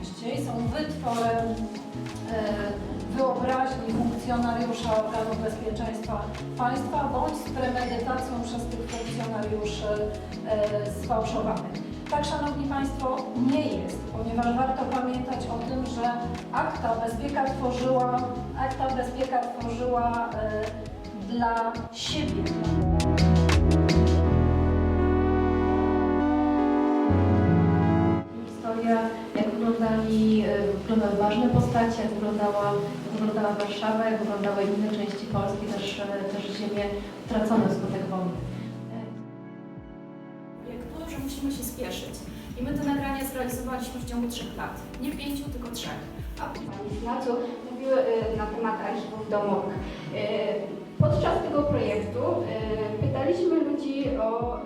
najczęściej są wytworem e, wyobraźni funkcjonariusza organów bezpieczeństwa państwa bądź z premedytacją przez tych funkcjonariuszy e, sfałszowanych. Tak, Szanowni Państwo, nie jest, ponieważ warto pamiętać o tym, że akta bezpieka tworzyła, akta bezpieka tworzyła e, dla siebie. Jak wyglądali, e, wyglądały ważne postacie, jak wyglądała, wyglądała Warszawa, jak wyglądały inne części Polski, też, e, też ziemie utracone wskutek wojny. projektu, że musimy się spieszyć. I my te nagrania zrealizowaliśmy w ciągu trzech lat. Nie pięciu, tylko trzech. A Pani Znacu mówiły y, na temat archiwów domowych. Podczas tego projektu pytaliśmy ludzi o